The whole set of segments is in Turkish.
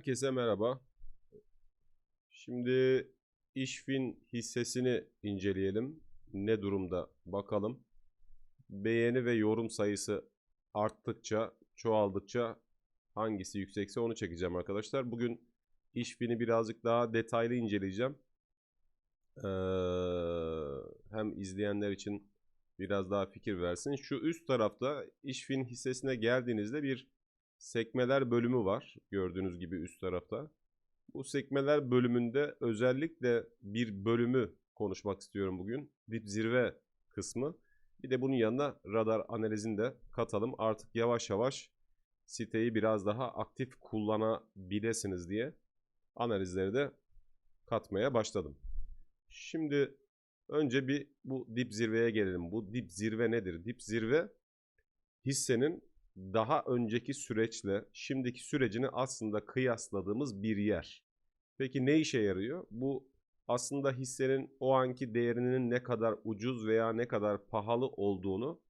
Herkese merhaba. Şimdi İşfin hissesini inceleyelim. Ne durumda bakalım. Beğeni ve yorum sayısı arttıkça, çoğaldıkça hangisi yüksekse onu çekeceğim arkadaşlar. Bugün İşfin'i birazcık daha detaylı inceleyeceğim. Ee, hem izleyenler için biraz daha fikir versin. Şu üst tarafta İşfin hissesine geldiğinizde bir sekmeler bölümü var. Gördüğünüz gibi üst tarafta. Bu sekmeler bölümünde özellikle bir bölümü konuşmak istiyorum bugün. Dip zirve kısmı. Bir de bunun yanına radar analizini de katalım. Artık yavaş yavaş siteyi biraz daha aktif kullanabilirsiniz diye analizleri de katmaya başladım. Şimdi önce bir bu dip zirveye gelelim. Bu dip zirve nedir? Dip zirve hissenin daha önceki süreçle şimdiki sürecini aslında kıyasladığımız bir yer. Peki ne işe yarıyor? Bu aslında hissenin o anki değerinin ne kadar ucuz veya ne kadar pahalı olduğunu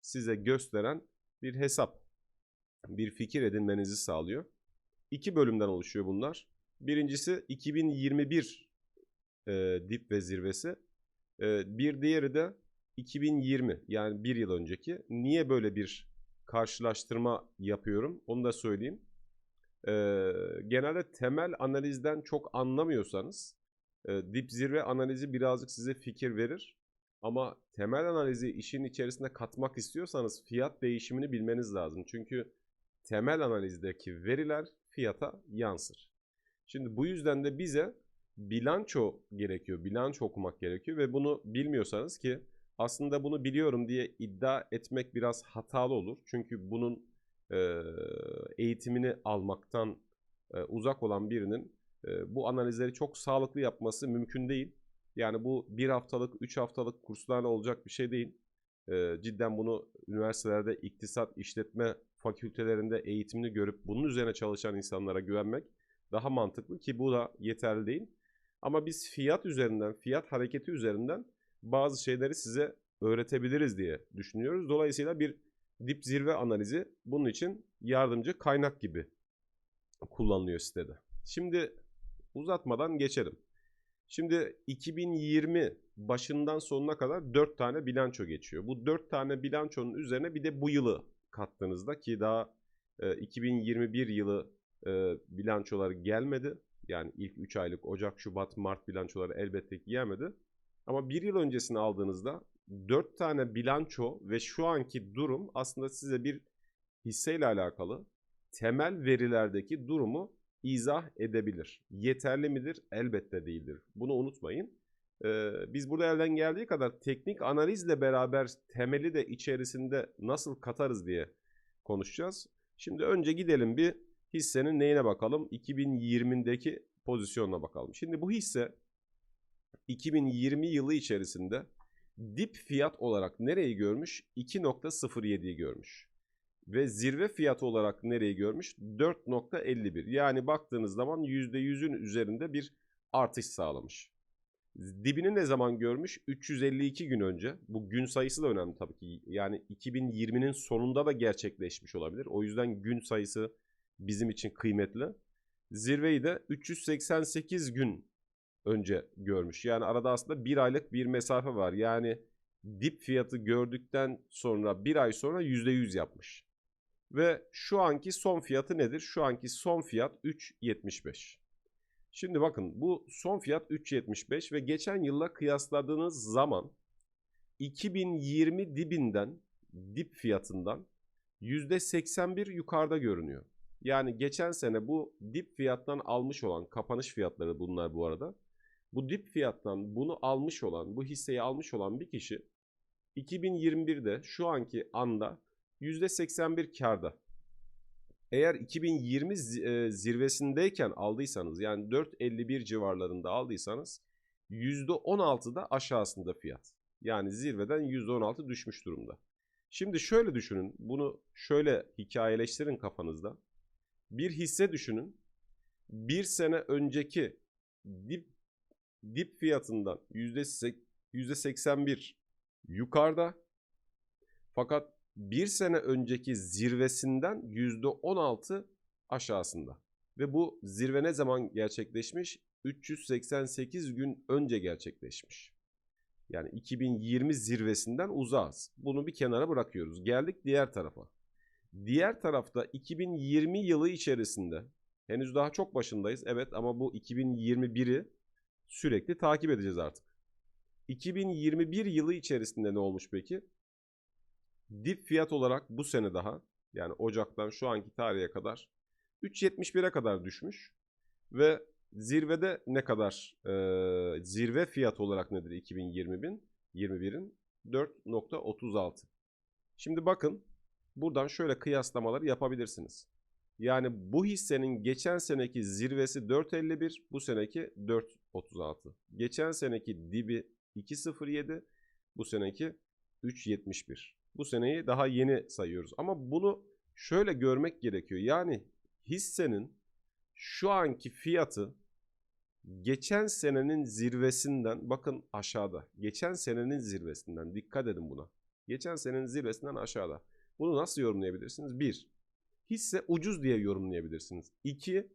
size gösteren bir hesap. Bir fikir edinmenizi sağlıyor. İki bölümden oluşuyor bunlar. Birincisi 2021 e, dip ve zirvesi. E, bir diğeri de 2020 yani bir yıl önceki. Niye böyle bir karşılaştırma yapıyorum. Onu da söyleyeyim. Ee, genelde temel analizden çok anlamıyorsanız e, dip zirve analizi birazcık size fikir verir. Ama temel analizi işin içerisine katmak istiyorsanız fiyat değişimini bilmeniz lazım. Çünkü temel analizdeki veriler fiyata yansır. Şimdi bu yüzden de bize bilanço gerekiyor. Bilanço okumak gerekiyor ve bunu bilmiyorsanız ki aslında bunu biliyorum diye iddia etmek biraz hatalı olur. Çünkü bunun e, eğitimini almaktan e, uzak olan birinin e, bu analizleri çok sağlıklı yapması mümkün değil. Yani bu bir haftalık, üç haftalık kurslarla olacak bir şey değil. Cidden bunu üniversitelerde iktisat, işletme fakültelerinde eğitimini görüp bunun üzerine çalışan insanlara güvenmek daha mantıklı ki bu da yeterli değil. Ama biz fiyat üzerinden, fiyat hareketi üzerinden bazı şeyleri size öğretebiliriz diye düşünüyoruz. Dolayısıyla bir dip zirve analizi bunun için yardımcı kaynak gibi kullanılıyor sitede. Şimdi uzatmadan geçelim. Şimdi 2020 başından sonuna kadar 4 tane bilanço geçiyor. Bu 4 tane bilançonun üzerine bir de bu yılı kattığınızda ki daha e, 2021 yılı e, bilançoları gelmedi. Yani ilk 3 aylık Ocak, Şubat, Mart bilançoları elbette ki gelmedi. Ama bir yıl öncesini aldığınızda 4 tane bilanço ve şu anki durum aslında size bir hisseyle alakalı temel verilerdeki durumu izah edebilir. Yeterli midir? Elbette değildir. Bunu unutmayın. Ee, biz burada elden geldiği kadar teknik analizle beraber temeli de içerisinde nasıl katarız diye konuşacağız. Şimdi önce gidelim bir hissenin neyine bakalım? 2020'deki pozisyonuna bakalım. Şimdi bu hisse 2020 yılı içerisinde dip fiyat olarak nereyi görmüş? 2.07'yi görmüş. Ve zirve fiyatı olarak nereyi görmüş? 4.51. Yani baktığınız zaman %100'ün üzerinde bir artış sağlamış. Dibini ne zaman görmüş? 352 gün önce. Bu gün sayısı da önemli tabii ki. Yani 2020'nin sonunda da gerçekleşmiş olabilir. O yüzden gün sayısı bizim için kıymetli. Zirveyi de 388 gün önce görmüş. Yani arada aslında bir aylık bir mesafe var. Yani dip fiyatı gördükten sonra bir ay sonra %100 yapmış. Ve şu anki son fiyatı nedir? Şu anki son fiyat 3.75. Şimdi bakın bu son fiyat 3.75 ve geçen yılla kıyasladığınız zaman 2020 dibinden dip fiyatından %81 yukarıda görünüyor. Yani geçen sene bu dip fiyattan almış olan kapanış fiyatları bunlar bu arada. Bu dip fiyattan bunu almış olan, bu hisseyi almış olan bir kişi 2021'de şu anki anda %81 karda. Eğer 2020 zirvesindeyken aldıysanız yani 4.51 civarlarında aldıysanız %16'da aşağısında fiyat. Yani zirveden %16 düşmüş durumda. Şimdi şöyle düşünün. Bunu şöyle hikayeleştirin kafanızda. Bir hisse düşünün. Bir sene önceki dip dip fiyatından %81 yukarıda. Fakat bir sene önceki zirvesinden %16 aşağısında. Ve bu zirve ne zaman gerçekleşmiş? 388 gün önce gerçekleşmiş. Yani 2020 zirvesinden uzağız. Bunu bir kenara bırakıyoruz. Geldik diğer tarafa. Diğer tarafta 2020 yılı içerisinde henüz daha çok başındayız. Evet ama bu 2021'i sürekli takip edeceğiz artık. 2021 yılı içerisinde ne olmuş peki? Dip fiyat olarak bu sene daha yani Ocak'tan şu anki tarihe kadar 3.71'e kadar düşmüş ve zirvede ne kadar e, zirve fiyat olarak nedir 2020'bin 21'in 4.36. Şimdi bakın buradan şöyle kıyaslamaları yapabilirsiniz. Yani bu hissenin geçen seneki zirvesi 4.51, bu seneki 4.36. Geçen seneki dibi 2.07, bu seneki 3.71. Bu seneyi daha yeni sayıyoruz. Ama bunu şöyle görmek gerekiyor. Yani hissenin şu anki fiyatı geçen senenin zirvesinden bakın aşağıda. Geçen senenin zirvesinden dikkat edin buna. Geçen senenin zirvesinden aşağıda. Bunu nasıl yorumlayabilirsiniz? 1. Hisse ucuz diye yorumlayabilirsiniz. 2.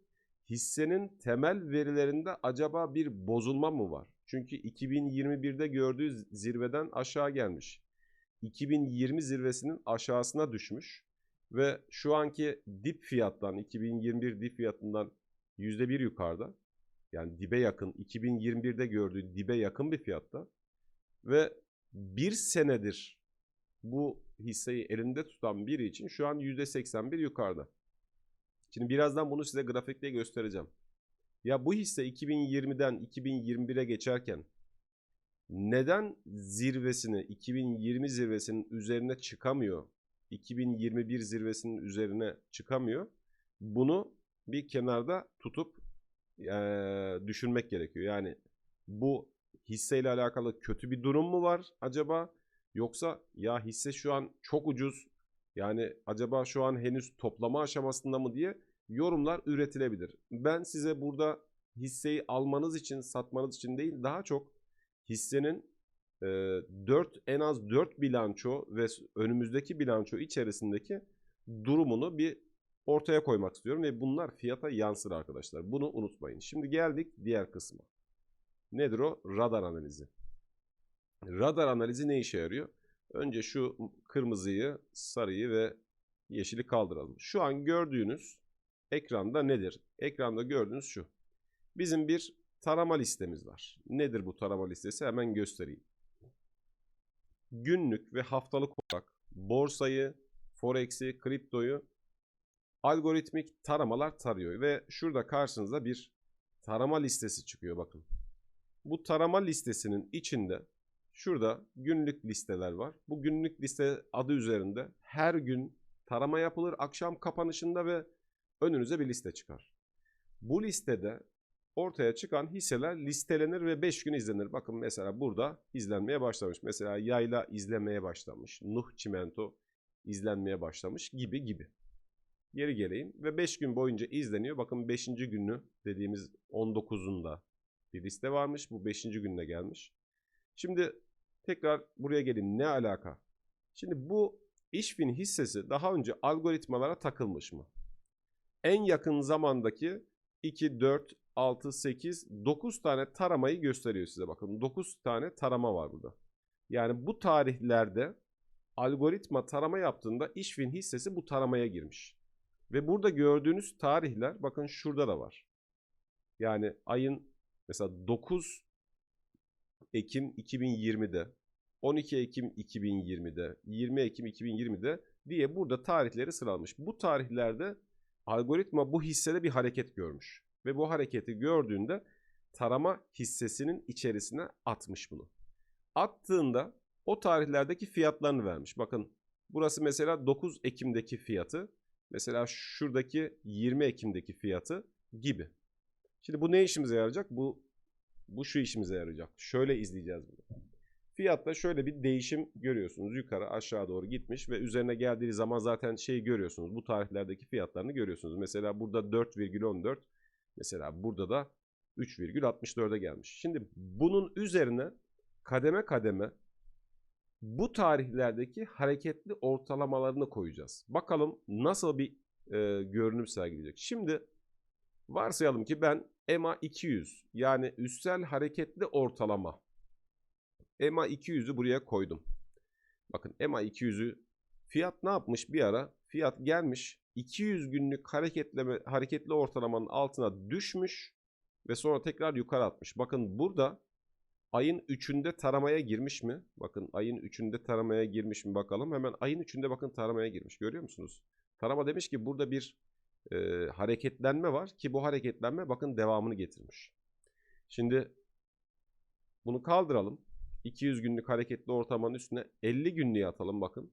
Hissenin temel verilerinde acaba bir bozulma mı var? Çünkü 2021'de gördüğü zirveden aşağı gelmiş. 2020 zirvesinin aşağısına düşmüş ve şu anki dip fiyattan 2021 dip fiyatından %1 yukarıda. Yani dibe yakın 2021'de gördüğü dibe yakın bir fiyatta ve bir senedir bu hisseyi elinde tutan biri için şu an %81 yukarıda. Şimdi birazdan bunu size grafikte göstereceğim. Ya bu hisse 2020'den 2021'e geçerken neden zirvesini 2020 zirvesinin üzerine çıkamıyor? 2021 zirvesinin üzerine çıkamıyor. Bunu bir kenarda tutup e, düşünmek gerekiyor. Yani bu hisseyle alakalı kötü bir durum mu var acaba? Yoksa ya hisse şu an çok ucuz. Yani acaba şu an henüz toplama aşamasında mı diye yorumlar üretilebilir. Ben size burada hisseyi almanız için, satmanız için değil daha çok hissenin e, 4 en az 4 bilanço ve önümüzdeki bilanço içerisindeki durumunu bir ortaya koymak istiyorum ve bunlar fiyata yansır arkadaşlar. Bunu unutmayın. Şimdi geldik diğer kısma. Nedir o? Radar analizi. Radar analizi ne işe yarıyor? Önce şu kırmızıyı, sarıyı ve yeşili kaldıralım. Şu an gördüğünüz ekranda nedir? Ekranda gördüğünüz şu. Bizim bir tarama listemiz var. Nedir bu tarama listesi? Hemen göstereyim. Günlük ve haftalık olarak borsayı, forex'i, kriptoyu algoritmik taramalar tarıyor ve şurada karşınıza bir tarama listesi çıkıyor bakın. Bu tarama listesinin içinde şurada günlük listeler var. Bu günlük liste adı üzerinde her gün tarama yapılır akşam kapanışında ve önünüze bir liste çıkar. Bu listede ortaya çıkan hisseler listelenir ve 5 gün izlenir. Bakın mesela burada izlenmeye başlamış. Mesela Yayla izlenmeye başlamış. Nuh Çimento izlenmeye başlamış gibi gibi. Geri geleyim ve 5 gün boyunca izleniyor. Bakın 5. günü dediğimiz 19'unda bir liste varmış. Bu 5. gününe gelmiş. Şimdi tekrar buraya gelin. Ne alaka? Şimdi bu İşfin hissesi daha önce algoritmalara takılmış mı? En yakın zamandaki 2, 4, 6, 8, 9 tane taramayı gösteriyor size. Bakın 9 tane tarama var burada. Yani bu tarihlerde algoritma tarama yaptığında İşfin hissesi bu taramaya girmiş. Ve burada gördüğünüz tarihler bakın şurada da var. Yani ayın mesela 9 Ekim 2020'de, 12 Ekim 2020'de, 20 Ekim 2020'de diye burada tarihleri sıralamış. Bu tarihlerde algoritma bu hissede bir hareket görmüş. Ve bu hareketi gördüğünde tarama hissesinin içerisine atmış bunu. Attığında o tarihlerdeki fiyatlarını vermiş. Bakın burası mesela 9 Ekim'deki fiyatı. Mesela şuradaki 20 Ekim'deki fiyatı gibi. Şimdi bu ne işimize yarayacak? Bu bu şu işimize yarayacak. Şöyle izleyeceğiz bunu. Fiyatta şöyle bir değişim görüyorsunuz. Yukarı aşağı doğru gitmiş ve üzerine geldiği zaman zaten şeyi görüyorsunuz. Bu tarihlerdeki fiyatlarını görüyorsunuz. Mesela burada 4,14 mesela burada da 3,64'e gelmiş. Şimdi bunun üzerine kademe kademe bu tarihlerdeki hareketli ortalamalarını koyacağız. Bakalım nasıl bir e, görünüm sergileyecek. Şimdi Varsayalım ki ben EMA 200 yani üstel hareketli ortalama EMA 200'ü buraya koydum. Bakın EMA 200'ü fiyat ne yapmış bir ara? Fiyat gelmiş 200 günlük hareketleme hareketli ortalamanın altına düşmüş ve sonra tekrar yukarı atmış. Bakın burada ayın 3'ünde taramaya girmiş mi? Bakın ayın 3'ünde taramaya girmiş mi bakalım. Hemen ayın 3'ünde bakın taramaya girmiş. Görüyor musunuz? Tarama demiş ki burada bir e, hareketlenme var ki bu hareketlenme bakın devamını getirmiş. Şimdi bunu kaldıralım. 200 günlük hareketli ortalamanın üstüne 50 günlüğü atalım bakın.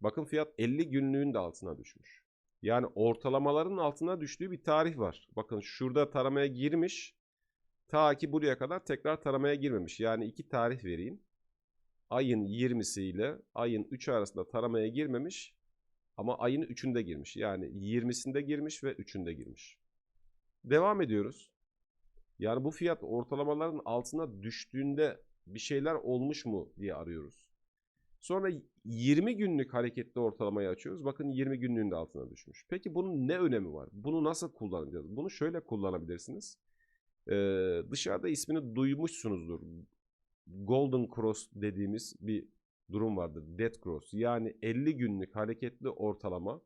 Bakın fiyat 50 günlüğün de altına düşmüş. Yani ortalamaların altına düştüğü bir tarih var. Bakın şurada taramaya girmiş. Ta ki buraya kadar tekrar taramaya girmemiş. Yani iki tarih vereyim. Ayın 20'si ile ayın 3'ü arasında taramaya girmemiş. Ama ayın 3'ünde girmiş. Yani 20'sinde girmiş ve 3'ünde girmiş. Devam ediyoruz. Yani bu fiyat ortalamaların altına düştüğünde bir şeyler olmuş mu diye arıyoruz. Sonra 20 günlük hareketli ortalamayı açıyoruz. Bakın 20 günlüğün de altına düşmüş. Peki bunun ne önemi var? Bunu nasıl kullanacağız? Bunu şöyle kullanabilirsiniz. Ee, dışarıda ismini duymuşsunuzdur. Golden Cross dediğimiz bir durum vardır. Dead Cross. Yani 50 günlük hareketli ortalama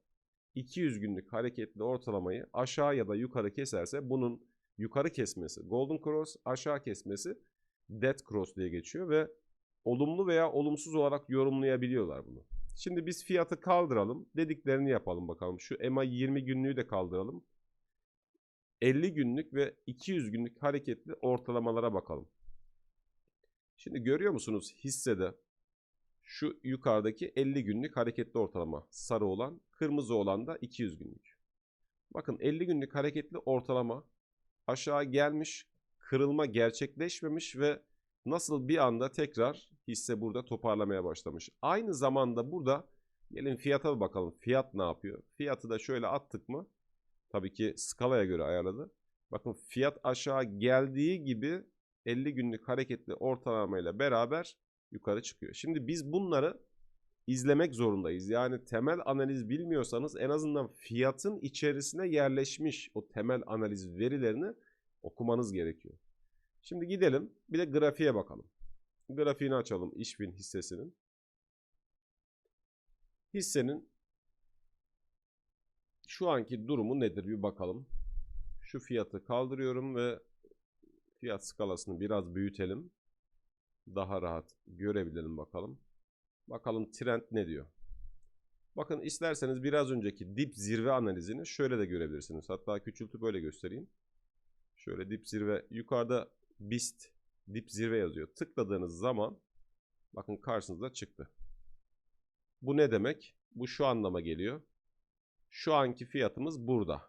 200 günlük hareketli ortalamayı aşağı ya da yukarı keserse bunun yukarı kesmesi Golden Cross, aşağı kesmesi Dead Cross diye geçiyor ve olumlu veya olumsuz olarak yorumlayabiliyorlar bunu. Şimdi biz fiyatı kaldıralım. Dediklerini yapalım bakalım. Şu EMA 20 günlüğü de kaldıralım. 50 günlük ve 200 günlük hareketli ortalamalara bakalım. Şimdi görüyor musunuz hissede şu yukarıdaki 50 günlük hareketli ortalama sarı olan, kırmızı olan da 200 günlük. Bakın 50 günlük hareketli ortalama aşağı gelmiş, kırılma gerçekleşmemiş ve nasıl bir anda tekrar hisse burada toparlamaya başlamış. Aynı zamanda burada gelin fiyata bakalım. Fiyat ne yapıyor? Fiyatı da şöyle attık mı? Tabii ki skalaya göre ayarladı. Bakın fiyat aşağı geldiği gibi 50 günlük hareketli ortalamayla beraber yukarı çıkıyor. Şimdi biz bunları izlemek zorundayız. Yani temel analiz bilmiyorsanız en azından fiyatın içerisine yerleşmiş o temel analiz verilerini okumanız gerekiyor. Şimdi gidelim bir de grafiğe bakalım. Grafiğini açalım İşbin hissesinin. Hissenin şu anki durumu nedir bir bakalım. Şu fiyatı kaldırıyorum ve fiyat skalasını biraz büyütelim. Daha rahat görebilelim bakalım. Bakalım trend ne diyor. Bakın isterseniz biraz önceki dip zirve analizini şöyle de görebilirsiniz. Hatta küçültüp böyle göstereyim. Şöyle dip zirve yukarıda BIST dip zirve yazıyor. Tıkladığınız zaman bakın karşınıza çıktı. Bu ne demek? Bu şu anlama geliyor. Şu anki fiyatımız burada.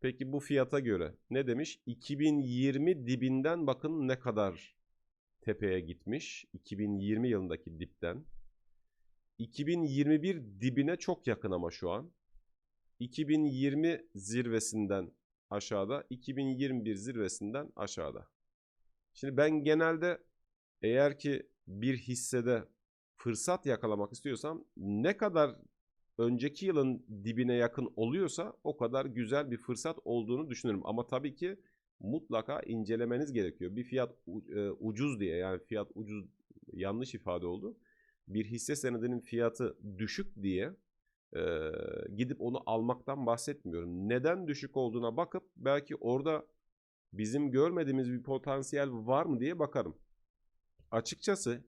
Peki bu fiyata göre ne demiş? 2020 dibinden bakın ne kadar tepeye gitmiş. 2020 yılındaki dipten. 2021 dibine çok yakın ama şu an. 2020 zirvesinden aşağıda, 2021 zirvesinden aşağıda. Şimdi ben genelde eğer ki bir hissede fırsat yakalamak istiyorsam ne kadar önceki yılın dibine yakın oluyorsa o kadar güzel bir fırsat olduğunu düşünürüm. Ama tabii ki mutlaka incelemeniz gerekiyor. Bir fiyat e, ucuz diye yani fiyat ucuz yanlış ifade oldu. Bir hisse senedinin fiyatı düşük diye e, gidip onu almaktan bahsetmiyorum. Neden düşük olduğuna bakıp belki orada bizim görmediğimiz bir potansiyel var mı diye bakarım. Açıkçası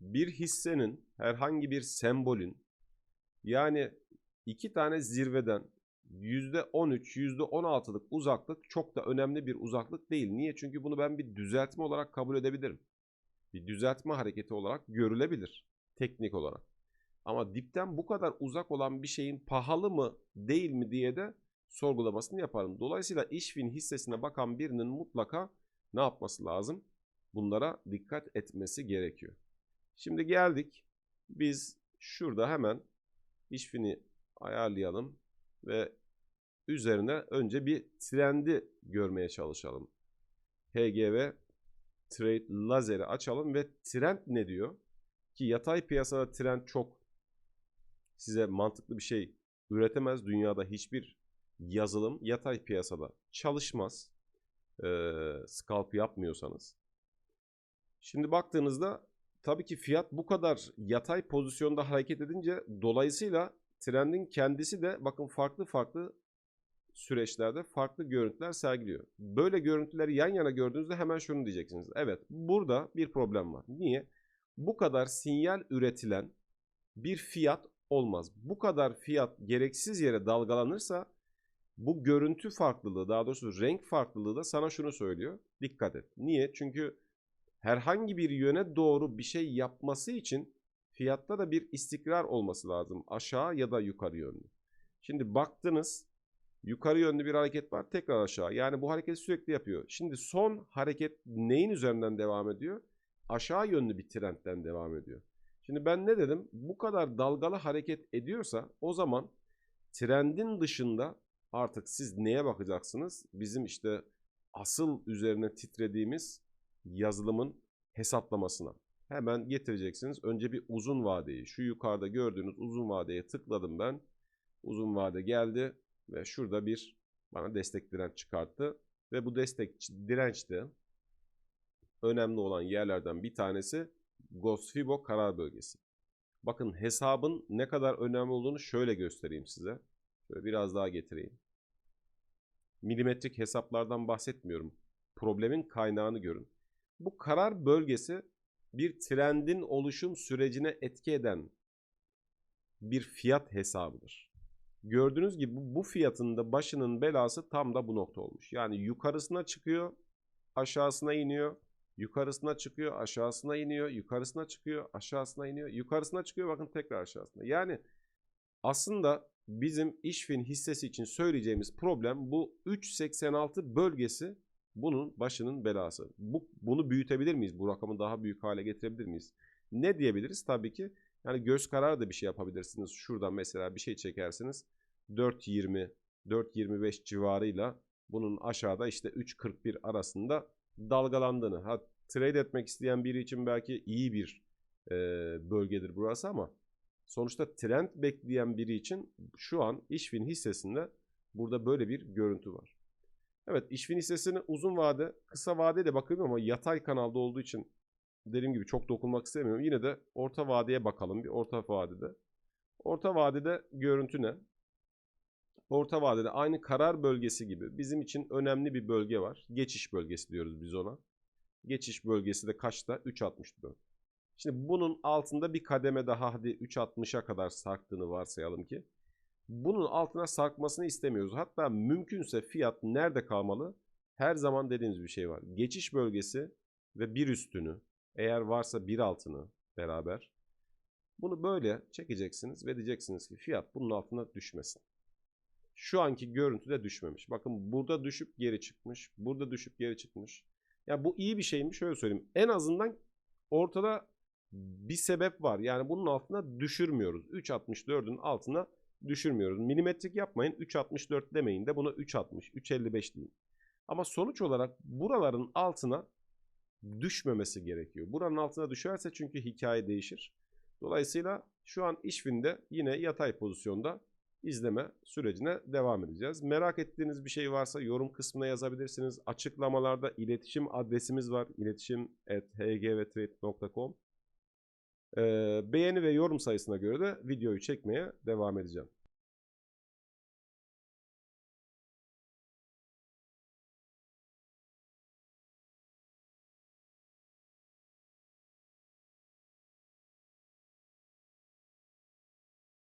bir hissenin herhangi bir sembolün yani iki tane zirveden %13, %16'lık uzaklık çok da önemli bir uzaklık değil. Niye? Çünkü bunu ben bir düzeltme olarak kabul edebilirim. Bir düzeltme hareketi olarak görülebilir teknik olarak. Ama dipten bu kadar uzak olan bir şeyin pahalı mı değil mi diye de sorgulamasını yaparım. Dolayısıyla işfin hissesine bakan birinin mutlaka ne yapması lazım? Bunlara dikkat etmesi gerekiyor. Şimdi geldik. Biz şurada hemen işfini ayarlayalım ve üzerine önce bir trendi görmeye çalışalım. HGV Trade Lazer'i açalım ve trend ne diyor? Ki yatay piyasada trend çok size mantıklı bir şey üretemez. Dünyada hiçbir yazılım yatay piyasada çalışmaz. Ee, scalp yapmıyorsanız. Şimdi baktığınızda tabii ki fiyat bu kadar yatay pozisyonda hareket edince dolayısıyla trendin kendisi de bakın farklı farklı süreçlerde farklı görüntüler sergiliyor. Böyle görüntüleri yan yana gördüğünüzde hemen şunu diyeceksiniz. Evet burada bir problem var. Niye? Bu kadar sinyal üretilen bir fiyat olmaz. Bu kadar fiyat gereksiz yere dalgalanırsa bu görüntü farklılığı daha doğrusu renk farklılığı da sana şunu söylüyor. Dikkat et. Niye? Çünkü herhangi bir yöne doğru bir şey yapması için fiyatta da bir istikrar olması lazım. Aşağı ya da yukarı yönlü. Şimdi baktınız yukarı yönlü bir hareket var tekrar aşağı. Yani bu hareketi sürekli yapıyor. Şimdi son hareket neyin üzerinden devam ediyor? Aşağı yönlü bir trendten devam ediyor. Şimdi ben ne dedim? Bu kadar dalgalı hareket ediyorsa o zaman trendin dışında artık siz neye bakacaksınız? Bizim işte asıl üzerine titrediğimiz yazılımın hesaplamasına. Hemen getireceksiniz. Önce bir uzun vadeyi, şu yukarıda gördüğünüz uzun vadeye tıkladım ben. Uzun vade geldi ve şurada bir bana destek direnç çıkarttı. Ve bu destek dirençte önemli olan yerlerden bir tanesi Gosfibo karar bölgesi. Bakın hesabın ne kadar önemli olduğunu şöyle göstereyim size. Şöyle biraz daha getireyim. Milimetrik hesaplardan bahsetmiyorum. Problemin kaynağını görün. Bu karar bölgesi bir trendin oluşum sürecine etki eden bir fiyat hesabıdır. Gördüğünüz gibi bu fiyatın da başının belası tam da bu nokta olmuş. Yani yukarısına çıkıyor, aşağısına iniyor, yukarısına çıkıyor, aşağısına iniyor, yukarısına çıkıyor, aşağısına iniyor, yukarısına çıkıyor bakın tekrar aşağısına. Yani aslında bizim işfin hissesi için söyleyeceğimiz problem bu 3.86 bölgesi bunun başının belası. Bu, bunu büyütebilir miyiz? Bu rakamı daha büyük hale getirebilir miyiz? Ne diyebiliriz? Tabii ki yani göz kararı da bir şey yapabilirsiniz. Şuradan mesela bir şey çekersiniz. 4.20, 4.25 civarıyla bunun aşağıda işte 3.41 arasında dalgalandığını. Ha, trade etmek isteyen biri için belki iyi bir e, bölgedir burası ama sonuçta trend bekleyen biri için şu an işfin hissesinde burada böyle bir görüntü var. Evet işfin hissesini uzun vade, kısa vade de bakıyorum ama yatay kanalda olduğu için dediğim gibi çok dokunmak istemiyorum. Yine de orta vadeye bakalım bir orta vadede. Orta vadede görüntü ne? Orta vadede aynı karar bölgesi gibi bizim için önemli bir bölge var. Geçiş bölgesi diyoruz biz ona. Geçiş bölgesi de kaçta? 3.64. Şimdi bunun altında bir kademe daha hadi 3.60'a kadar sarktığını varsayalım ki. Bunun altına sarkmasını istemiyoruz. Hatta mümkünse fiyat nerede kalmalı? Her zaman dediğimiz bir şey var. Geçiş bölgesi ve bir üstünü eğer varsa bir altını beraber bunu böyle çekeceksiniz ve diyeceksiniz ki fiyat bunun altına düşmesin. Şu anki görüntüde düşmemiş. Bakın burada düşüp geri çıkmış. Burada düşüp geri çıkmış. Ya bu iyi bir şey mi? Şöyle söyleyeyim. En azından ortada bir sebep var. Yani bunun altına düşürmüyoruz. 3.64'ün altına düşürmüyoruz. Milimetrik yapmayın. 3.64 demeyin de buna 3.60, 3.55 deyin. Ama sonuç olarak buraların altına düşmemesi gerekiyor. Buranın altına düşerse çünkü hikaye değişir. Dolayısıyla şu an işvinde yine yatay pozisyonda izleme sürecine devam edeceğiz. Merak ettiğiniz bir şey varsa yorum kısmına yazabilirsiniz. Açıklamalarda iletişim adresimiz var. İletişim hgvtrade.com ee, Beğeni ve yorum sayısına göre de videoyu çekmeye devam edeceğim.